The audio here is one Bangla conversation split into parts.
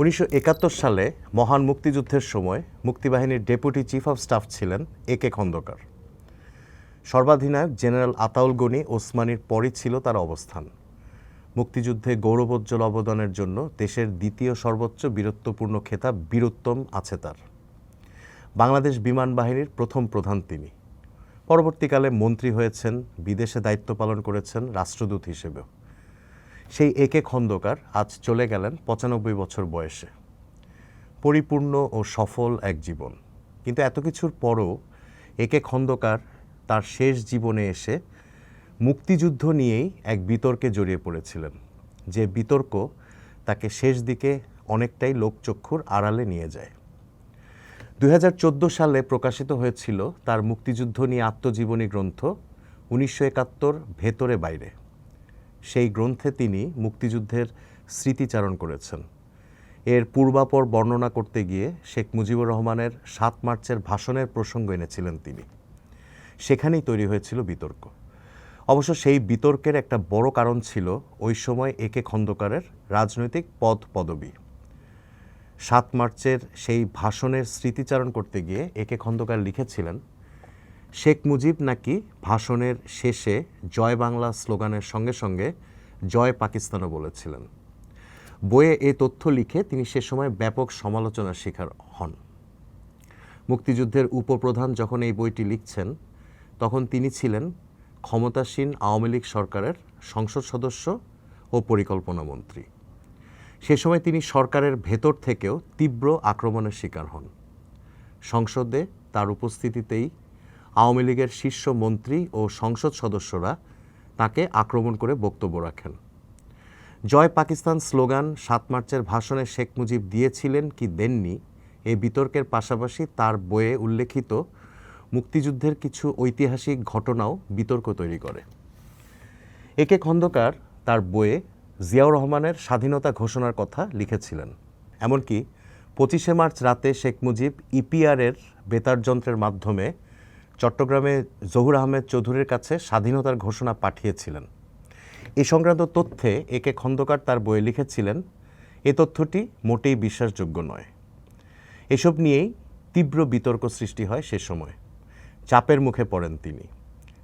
উনিশশো একাত্তর সালে মহান মুক্তিযুদ্ধের সময় মুক্তিবাহিনীর ডেপুটি চিফ অফ স্টাফ ছিলেন এ কে খন্দকার। সর্বাধিনায়ক জেনারেল আতাউল গনি ওসমানীর পরই ছিল তার অবস্থান। মুক্তিযুদ্ধে গৌরবোজ্জ্বল অবদানের জন্য দেশের দ্বিতীয় সর্বোচ্চ বীরত্বপূর্ণ খেতাব বীরোত্তম আছে তার। বাংলাদেশ বিমান বাহিনীর প্রথম প্রধান তিনি। পরবর্তীকালে মন্ত্রী হয়েছেন, বিদেশে দায়িত্ব পালন করেছেন রাষ্ট্রদূত হিসেবেও। সেই একে খন্দকার আজ চলে গেলেন পঁচানব্বই বছর বয়সে। পরিপূর্ণ ও সফল এক জীবন। কিন্তু এত কিছুর পরও একে খন্দকার তার শেষ জীবনে এসে মুক্তিযুদ্ধ নিয়েই এক বিতর্কে জড়িয়ে পড়েছিলেন। যে বিতর্ক তাকে শেষ দিকে অনেকটাই লোকচক্ষুর আড়ালে নিয়ে যায়। দু হাজার চোদ্দ সালে প্রকাশিত হয়েছিল তার মুক্তিযুদ্ধ নিয়ে আত্মজীবনী গ্রন্থ উনিশশো একাত্তর, ভেতরে বাইরে। সেই গ্রন্থে তিনি মুক্তিযুদ্ধের স্মৃতিচারণ করেছেন। এর পূর্বাপর বর্ণনা করতে গিয়ে শেখ মুজিবুর রহমানের সাত মার্চের ভাষণের প্রসঙ্গ এনেছিলেন তিনি। সেখানেই তৈরি হয়েছিল বিতর্ক। অবশ্য সেই বিতর্কের একটা বড় কারণ ছিল ওই সময় একে খন্দকারের রাজনৈতিক পদ পদবী। সাত মার্চের সেই ভাষণের স্মৃতিচারণ করতে গিয়ে একে খন্দকার লিখেছিলেন শেখ মুজিব নাকি ভাষণের শেষে জয় বাংলা স্লোগানের সঙ্গে সঙ্গে জয় পাকিস্তানও বলেছিলেন। বইয়ে এ তথ্য লিখে তিনি সে সময় ব্যাপক সমালোচনার শিকার হন। মুক্তিযুদ্ধের উপপ্রধান যখন এই বইটি লিখছেন, তখন তিনি ছিলেন ক্ষমতাসীন আওয়ামী লীগ সরকারের সংসদ সদস্য ও পরিকল্পনা মন্ত্রী। সে সময় তিনি সরকারের ভেতর থেকেও তীব্র আক্রমণের শিকার হন। সংসদে তার উপস্থিতিতেই আওয়ামী লীগের শীর্ষ মন্ত্রী ও সংসদ সদস্যরা তাকে আক্রমণ করে বক্তব্য রাখেন। জয় পাকিস্তান স্লোগান সাত মার্চের ভাষণে শেখ মুজিব দিয়েছিলেন কি দেননি এই বিতর্কের পাশাপাশি তার বইয়ে উল্লেখিত মুক্তিযুদ্ধের কিছু ঐতিহাসিক ঘটনাও বিতর্ক তৈরি করে। একে খন্দকার তার বইয়ে জিয়াউর রহমানের স্বাধীনতা ঘোষণার কথা লিখেছিলেন। এমনকি পঁচিশে মার্চ রাতে শেখ মুজিব ইপিআরের বেতার যন্ত্রের মাধ্যমে চট্টগ্রামে জহুর আহমেদ চৌধুরীর কাছে স্বাধীনতার ঘোষণা পাঠিয়েছিলেন। এ সংক্রান্ত তথ্যে একে খন্দকার তার বইয়ে লিখেছিলেন, এ তথ্যটি মোটেই বিশ্বাসযোগ্য নয়। এসব নিয়েই তীব্র বিতর্ক সৃষ্টি হয় সে সময়। চাপের মুখে পড়েন তিনি।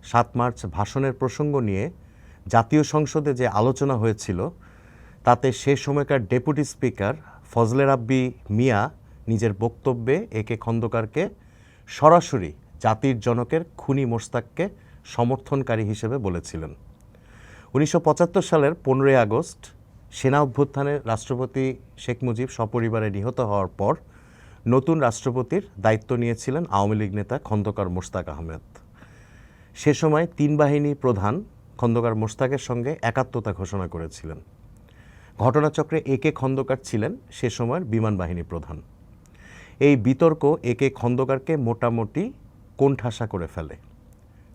সাত মার্চ ভাষণের প্রসঙ্গ নিয়ে জাতীয় সংসদে যে আলোচনা হয়েছিল, তাতে সে সময়কার ডেপুটি স্পিকার ফজলে রাব্বি মিয়া নিজের বক্তব্যে একে খন্দকারকে সরাসরি জাতির জনকের খুনি মোস্তাককে সমর্থনকারী হিসেবে বলেছিলেন। উনিশশো পঁচাত্তর সালের পনেরোই আগস্ট সেনা অভ্যুত্থানে রাষ্ট্রপতি শেখ মুজিব সপরিবারে নিহত হওয়ার পর নতুন রাষ্ট্রপতির দায়িত্ব নিয়েছিলেন আওয়ামী লীগ নেতা খন্দকার মোস্তাক আহমেদ। সে সময় তিন বাহিনী প্রধান খন্দকার মোস্তাকের সঙ্গে একাত্মতা ঘোষণা করেছিলেন। ঘটনাচক্রে একে খন্দকার ছিলেন, সে সময়ের বিমান বাহিনী প্রধান। এই বিতর্ক একে খন্দকারকে মোটামুটি কোণঠাসা করে ফেলে।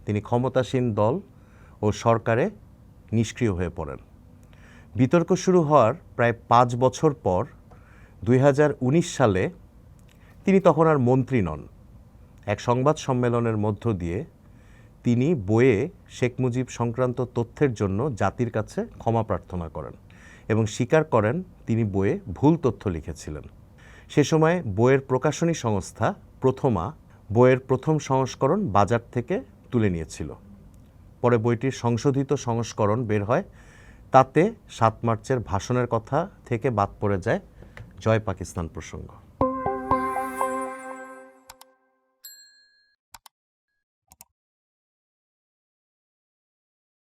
তিনি ক্ষমতাসীন দল ও সরকারে নিষ্ক্রিয় হয়ে পড়েন। বিতর্ক শুরু হওয়ার প্রায় পাঁচ বছর পর দুই হাজার উনিশ সালে তিনি তখন আর মন্ত্রী নন। এক সংবাদ সম্মেলনের মধ্য দিয়ে তিনি বইয়ে শেখ মুজিব সংক্রান্ত তথ্যের জন্য জাতির কাছে ক্ষমা প্রার্থনা করেন এবং স্বীকার করেন তিনি বইয়ে ভুল তথ্য লিখেছিলেন। সে সময় বইয়ের প্রকাশনী সংস্থা প্রথমা বইয়ের প্রথম সংস্করণ বাজার থেকে তুলে নিয়েছিল। পরে বইটির সংশোধিত সংস্করণ বের হয়। তাতে সাত মার্চের ভাষণের কথা থেকে বাদ পড়ে যায় জয় পাকিস্তান প্রসঙ্গ।